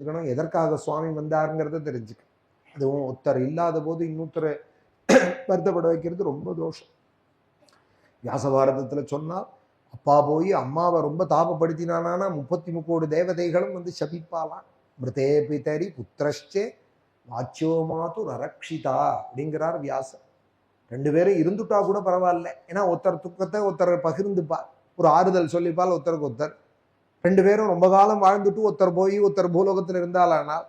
இருக்கணும். எதற்காக சுவாமி வந்தாருங்கிறத தெரிஞ்சுக்க அதுவும் ஒருத்தர் இல்லாத போது இன்னொருத்தரை வருத்தப்பட வைக்கிறது ரொம்ப தோஷம். வியாசபாரதத்தில் சொன்னால் அப்பா போய் அம்மாவை ரொம்ப தாபப்படுத்தினானா முப்பத்தி முக்கோடி தேவதைகளும் வந்து சபிப்பாளாம். மிருதே பிதரி புத்திரஷ்டே வாச்சியோ மாத்து ரரக்ஷிதா அப்படிங்கிறார் வியாசர். ரெண்டு பேரும் இருந்துட்டா கூட பரவாயில்ல. ஏன்னா ஒருத்தர் துக்கத்தை ஒருத்தர் பகிர்ந்துப்பா ஒரு ஆறுதல் சொல்லிப்பால் ஒருத்தருக்கு ஒருத்தர். ரெண்டு பேரும் ரொம்ப காலம் வாழ்ந்துட்டு ஒருத்தர் போய் ஒருத்தர் பூலோகத்தில் இருந்தாலானால்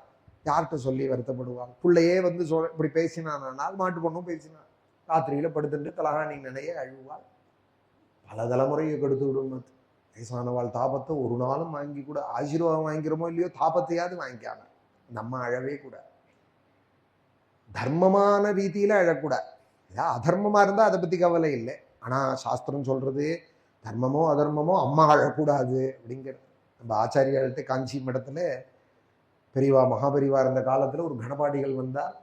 யார்கிட்ட சொல்லி வருத்தப்படுவாங்க? பிள்ளையே வந்து சொல் இப்படி பேசினானால் மாட்டு பொண்ணும் பேசினான் ராத்திரியில படுத்துட்டு தலகாணி நினைய அழுவாள். பல தலைமுறையை கெடுத்து விடும் அது. வயசானவாள் தாபத்தை ஒரு நாளும் வாங்கி கூட ஆசீர்வாதம் வாங்கிக்கிறோமோ இல்லையோ தாபத்தையாவது வாங்கிக்காம நம்ம அழவே கூடாது தர்மமான ரீதியில அழக்கூடாது. ஏதாவது அதர்மமா இருந்தா அதை பத்தி கவலை இல்லை. ஆனா சாஸ்திரம் சொல்கிறது தர்மமோ அதர்மமோ அம்மா அழக்கூடாது அப்படிங்கிற நம்ம ஆச்சாரியாள்கிட்ட காஞ்சி மடத்தில் பெரியவா மகாபெரிவா இருந்த காலத்தில் ஒரு கணபாடிகள் வந்தால்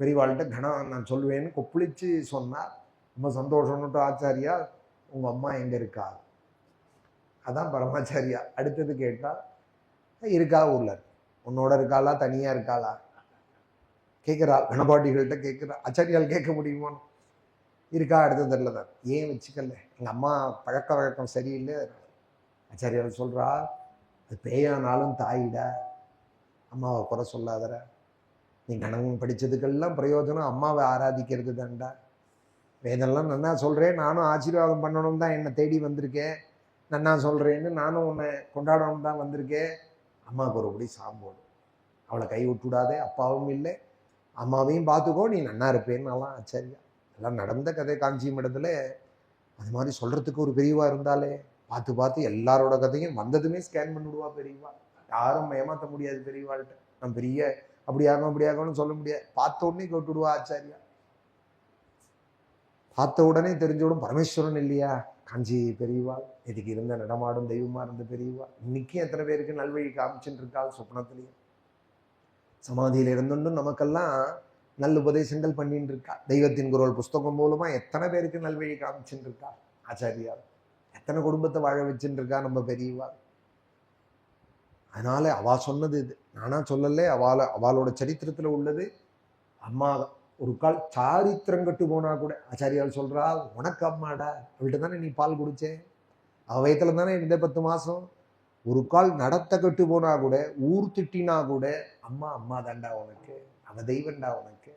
பெரியவாள்கிட்ட கணம் நான் சொல்வேன்னு கொப்பளிச்சு சொன்னார். ரொம்ப சந்தோஷம்னுட்டு ஆச்சாரியா உங்கள் அம்மா எங்கே இருக்கா? அதான் பரமாச்சாரியா அடுத்தது கேட்டால் இருக்கா ஊரில்? உன்னோட இருக்காளா? தனியாக இருக்காளா? கேட்குறா கணபாட்டிகள்கிட்ட கேட்குறா ஆச்சாரியால் கேட்க முடியுமா இருக்கா? அடுத்தது தெரியல தான். ஏன் வச்சுக்கல? எங்கள் அம்மா பழக்க வழக்கம் சரியில்லை. ஆச்சாரியால் சொல்கிறா அது பேயானாலும் தாயிடா அம்மாவை குறை சொல்லாதர நீ கணவன் படித்ததுக்கெல்லாம் பிரயோஜனம் அம்மாவை ஆராதிக்கிறது தான்டா. வேதெல்லாம் நன்னா சொல்கிறேன் நானும் ஆசீர்வாதம் பண்ணணும் தான் என்னை தேடி வந்திருக்கேன். நன்னா சொல்கிறேன்னு நானும் உன்னை கொண்டாடணும் தான் வந்திருக்கேன். அம்மாவுக்கு ஒருபடி சாம்போடு அவளை கை விட்டுடாதே அப்பாவும் இல்லை. அம்மாவையும் பார்த்துக்கோ நீ நன்னா இருப்பேன்னாலாம் ஆச்சாரியா எல்லாம் நடந்த கதை காஞ்சி மடத்துல அது மாதிரி சொல்றதுக்கு ஒரு பெரியவா இருந்தாலே பார்த்து பார்த்து எல்லாரோட கதையும் வந்ததுமே ஸ்கேன் பண்ணிவிடுவா பெரியவா. யாரும் ஏமாற்ற முடியாது பெரியவாள்கிட்ட. நான் பெரிய அப்படியா அப்படி ஆகணும்னு சொல்ல முடியாது. பார்த்த உடனே கேட்டுடுவா ஆச்சாரியா. பார்த்த உடனே தெரிஞ்சுவிடும் பரமேஸ்வரன் இல்லையா? காஞ்சி பெரியவாள் இதுக்கு இருந்த நடமாடும் தெய்வமா இருந்த பெரியவா? இன்னைக்கும் எத்தனை பேருக்கு நல்வழி காமிச்சுட்டு இருக்காள் சொப்னத்துலேயும் சமாதியில இருந்துட்டும் நமக்கெல்லாம் நல்ல உபதேசங்கள் பண்ணிட்டு இருக்கா தெய்வத்தின் குரல் புஸ்தகம் மூலமா எத்தனை பேருக்கு நல்வழி காமிச்சுட்டு இருக்கா ஆச்சாரியார். எத்தனை குடும்பத்தை வாழ வச்சுட்டு இருக்கா நம்ம பெரியவா? அதனால அவா சொன்னது இது. நானா சொல்லலை அவள அவளோட சரித்திரத்துல உள்ளது. அம்மா ஒரு கால் சாரித்திரம் கட்டு போனா கூட ஆச்சாரியால் சொல்றா உனக்கு அம்மாடா. அவள்கிட்ட தானே நீ பால் குடிச்சேன் அவள் வயத்துல தானே இந்த பத்து மாசம்? ஒரு கால் நடத்த கட்டு போனா கூட ஊர் திட்டினா கூட அம்மா அம்மா தாண்டா உனக்கு. அவ தெய்வம்டா உனக்கு.